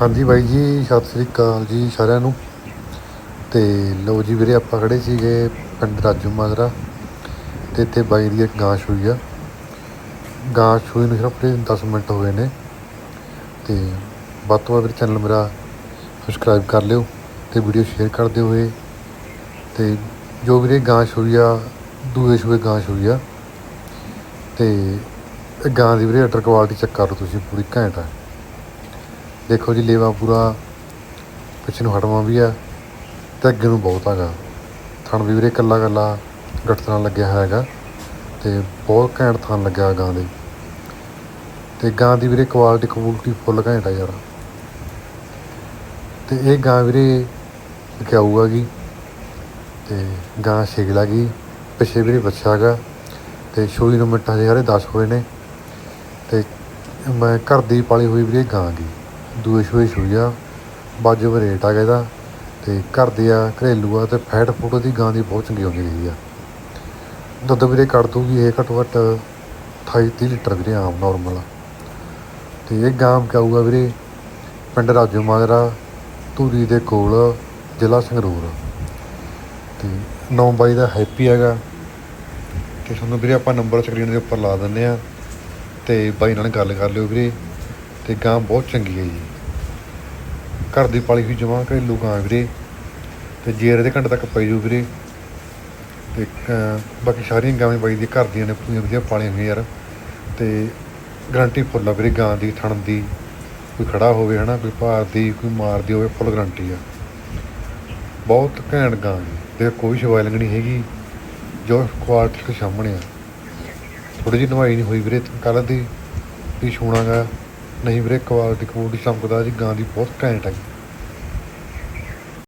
ਹਾਂਜੀ ਬਾਈ ਜੀ, ਸਤਿ ਸ੍ਰੀ ਅਕਾਲ ਜੀ ਸਾਰਿਆਂ ਨੂੰ। ਤੇ ਲਓ ਜੀ ਵੀਰੇ, ਆਪਾਂ ਖੜੇ ਸੀਗੇ ਪਿੰਡ ਰਾਜੂ ਮਾਗਰਾ ਤੇ ਇੱਥੇ ਬਾਈ ਦੀ ਇੱਕ ਗਾਂ ਹੋਈ ਆ। ਗਾਂ ਸੂਈ ਨੂੰ ਸਿਰਫ 10 ਮਿੰਟ ਹੋਏ ਨੇ। ਤੇ ਵੱਧ ਤੋਂ ਵੱਧ ਚੈਨਲ ਮੇਰਾ ਸਬਸਕ੍ਰਾਈਬ ਕਰ ਲਿਓ ਤੇ ਵੀਡੀਓ ਸ਼ੇਅਰ ਕਰ ਦਿਓ ਹੋਏ ਤੇ ਜੋ ਵੀਰੇ ਗਾਂ ਸੂਈ ਆ, ਦੂਏ ਸੂਏ ਗਾਂ ਸੂਈ ਆ। ਤੇ ਗਾਂ ਦੀ ਵੀਰੇ ਅਟਰ ਕੁਆਲਿਟੀ ਚੈੱਕ ਕਰੋ ਤੁਸੀਂ, ਪੂਰੀ ਘੈਂਟ ਆ। ਦੇਖੋ ਜੀ, ਲੇਵਾ ਪੂਰਾ ਪਿੱਛੇ ਨੂੰ ਹਟਵਾ ਵੀ ਆ ਤੇ ਅੱਗੇ ਨੂੰ ਬਹੁਤ ਹੈਗਾ। ਥਣ ਵੀ ਵੀਰੇ ਕੱਲਾ ਕੱਲਾ ਗੱਠ ਲੱਗਿਆ ਹੋਇਆ ਹੈਗਾ ਤੇ ਬਹੁਤ ਘੈਂਟ ਥਣ ਲੱਗਿਆ ਗਾਂ ਦੇ। ਤੇ ਗਾਂ ਦੀ ਵੀਰੇ ਕੁਆਲਿਟੀ ਕੁਆਲਿਟੀ ਫੁੱਲ ਘੈਂਟ ਆ ਯਾਰ। ਤੇ ਇਹ ਗਾਂ ਵੀਰੇ ਵਿਕਾਊ ਗਈ ਤੇ ਗਾਂ ਛੇਗਲਾ ਗਈ ਪਿੱਛੇ ਵੀਰੇ ਬੱਚਾ ਹੈਗਾ ਤੇ ਛੋਈ ਨੂੰ ਮਿੰਟਾਂ ਦੇ ਹਾਰੇ 10 ਹੋਏ ਨੇ ਤੇ ਮੈਂ ਘਰ ਦੀ ਪਾਲੀ ਹੋਈ ਵੀਰੇ ਗਾਂ ਗੀ ਦੂਏ ਸੂਏ ਸੂਈ ਆ ਬਾਜੂ ਰੇਟ ਆ ਗਿਆ ਇਹਦਾ ਤੇ ਘਰ ਦੀ ਆ ਘਰੇਲੂ ਆ ਤੇ ਫੈਟ ਫੂਟ ਦੀ ਗਾਂ ਦੀ ਬਹੁਤ ਚੰਗੀ ਆਉਂਦੀ ਰਹੀ ਆ। ਦੁੱਧ ਵੀਰੇ ਕੱਢ ਦੂਗੀ ਇਹ ਘੱਟੋ ਘੱਟ 28 30 ਲੀਟਰ ਵੀਰੇ ਆਮ ਨਾਰਮਲ ਤੇ ਇਹ ਗਾਂ ਕਾਊਗਾ ਵੀਰੇ ਪਿੰਡ ਰਾਜੂ ਮਾਜਰਾ, ਧੂਰੀ ਦੇ ਕੋਲ ਜ਼ਿਲ੍ਹਾ ਸੰਗਰੂਰ। ਤੇ 9 ਬਾਈ ਦਾ ਹੈਪੀ ਹੈਗਾ। ਤੇ ਤੁਹਾਨੂੰ ਵੀਰੇ ਆਪਾਂ ਨੰਬਰ ਸਕਰੀਨ ਦੇ ਉੱਪਰ ਲਾ ਦਿੰਨੇ ਆ। ਤੇ ਬਾਈ ਨਾਲ ਗੱਲ ਕਰ ਲਿਓ ਵੀਰੇ। ਤੇ ਗਾਂ ਬਹੁਤ ਚੰਗੀ ਹੈ ਜੀ। ਘਰ ਦੀ ਪਾਲੀ ਹੋਈ ਜਮਾਂ ਘਰੇਲੂ ਗਾਂ ਵੀਰੇ। ਤੇ ਜੇਰ ਦੇ ਘੰਟੇ ਤੱਕ ਪਈ ਜੂ ਵੀਰੇ। ਤੇ ਬਾਕੀ ਸਾਰੀਆਂ ਗਾਵਾਂ ਬਾਈ ਦੀ ਘਰ ਦੀਆਂ ਨੇ, ਪੂਰੀਆਂ ਵਧੀਆ ਪਾਲੀਆਂ ਹੋਈਆਂ ਯਾਰ। ਤੇ ਗਰੰਟੀ ਫੁੱਲ ਆ ਵੀਰੇ ਗਾਂ ਦੀ, ਥਣ ਦੀ। ਕੋਈ ਖੜਾ ਹੋਵੇ ਹਨਾ, ਕੋਈ ਭਾਰ ਦੀ, ਕੋਈ ਮਾਰਦੀ ਹੋਵੇ, ਫੁੱਲ ਗਰੰਟੀ ਆ। ਬਹੁਤ ਘੈਂਟ ਗਾਂ ਜੀ। ਤੇ ਕੋਈ ਸ਼ਵਾਇਲਿੰਗ ਨਹੀਂ ਹੈਗੀ। ਜੋ ਕੁਆਲਿਟੀ ਦੇ ਸਾਹਮਣੇ ਆ। ਥੋੜੀ ਜਿਹੀ ਨਵਾਈ ਨਹੀਂ ਹੋਈ ਵੀਰੇ ਕੱਲ੍ਹ ਦੀ। ਵੀ ਛੂਣਾਗਾ ਨਹੀਂ ਵੀਰੇ ਕੁਆਲਿਟੀ ਕੁਆਲਿਟੀ ਚਮਕਦਾ ਜੀ ਗਾਂ ਦੀ ਬਹੁਤ ਘੈਂਟ ਹੈ